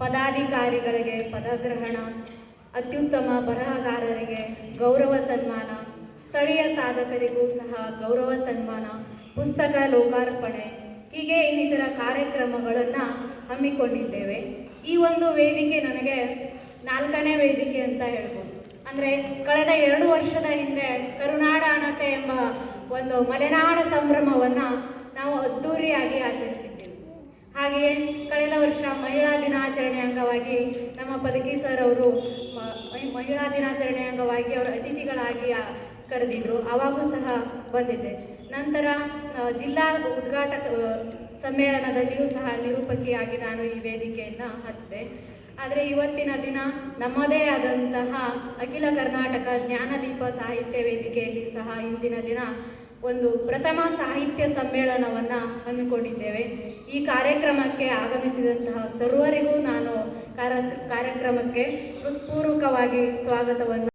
ಪದಾಧಿಕಾರಿಗಳಿಗೆ ಪದಗ್ರಹಣ, ಅತ್ಯುತ್ತಮ ಬರಹಗಾರರಿಗೆ ಗೌರವ ಸನ್ಮಾನ, ಸ್ಥಳೀಯ ಸಾಧಕರಿಗೂ ಸಹ ಗೌರವ ಸನ್ಮಾನ, ಪುಸ್ತಕ ಲೋಕಾರ್ಪಣೆ, ಹೀಗೆ ಇನ್ನಿತರ ಕಾರ್ಯಕ್ರಮಗಳನ್ನು ಹಮ್ಮಿಕೊಂಡಿದ್ದೇವೆ. ಈ ಒಂದು ವೇದಿಕೆ ನನಗೆ ನಾಲ್ಕನೇ ವೇದಿಕೆ ಅಂತ ಹೇಳ್ಬೋದು. ಅಂದರೆ ಕಳೆದ ಎರಡು ವರ್ಷದ ಹಿಂದೆ ಕರುನಾಡ ಅಣತೆ ಎಂಬ ಒಂದು ಮಲೆನಾಡ ಸಂಭ್ರಮವನ್ನು ನಾವು ಅದ್ಧೂರಿಯಾಗಿ ಆಚರಿಸಿದ್ದೇವೆ ಹಾಗೆಯೇ ಕಳೆದ ವರ್ಷ ಮಹಿಳಾ ದಿನಾಚರಣೆ ಅಂಗವಾಗಿ ನಮ್ಮ ಪದಕಿ ಸರ್ ಅವರು ಮಹಿಳಾ ದಿನಾಚರಣೆ ಅಂಗವಾಗಿ ಅವರು ಅತಿಥಿಗಳಾಗಿ ಕರೆದಿದ್ರು. ಅವಾಗೂ ಸಹ ಬಂದಿದ್ದೆ. ನಂತರ ಜಿಲ್ಲಾ ಉದ್ಘಾಟಕ ಸಮ್ಮೇಳನದಲ್ಲಿಯೂ ಸಹ ನಿರೂಪಕಿಯಾಗಿ ನಾನು ಈ ವೇದಿಕೆಯನ್ನು ಹತ್ತಿದೆ. ಆದರೆ ಇವತ್ತಿನ ದಿನ ನಮ್ಮದೇ ಆದಂತಹ ಅಖಿಲ ಕರ್ನಾಟಕ ಜ್ಞಾನದೀಪ ಸಾಹಿತ್ಯ ವೇದಿಕೆಯಲ್ಲಿ ಸಹ ಇಂದಿನ ದಿನ ಒಂದು ಪ್ರಥಮ ಸಾಹಿತ್ಯ ಸಮ್ಮೇಳನವನ್ನು ಹಮ್ಮಿಕೊಂಡಿದ್ದೇವೆ. ಈ ಕಾರ್ಯಕ್ರಮಕ್ಕೆ ಆಗಮಿಸಿದಂತಹ ಸರ್ವರಿಗೂ ನಾನು ಕಾರ್ಯ ಕಾರ್ಯಕ್ರಮಕ್ಕೆ ಹೃತ್ಪೂರ್ವಕವಾಗಿ ಸ್ವಾಗತವನ್ನು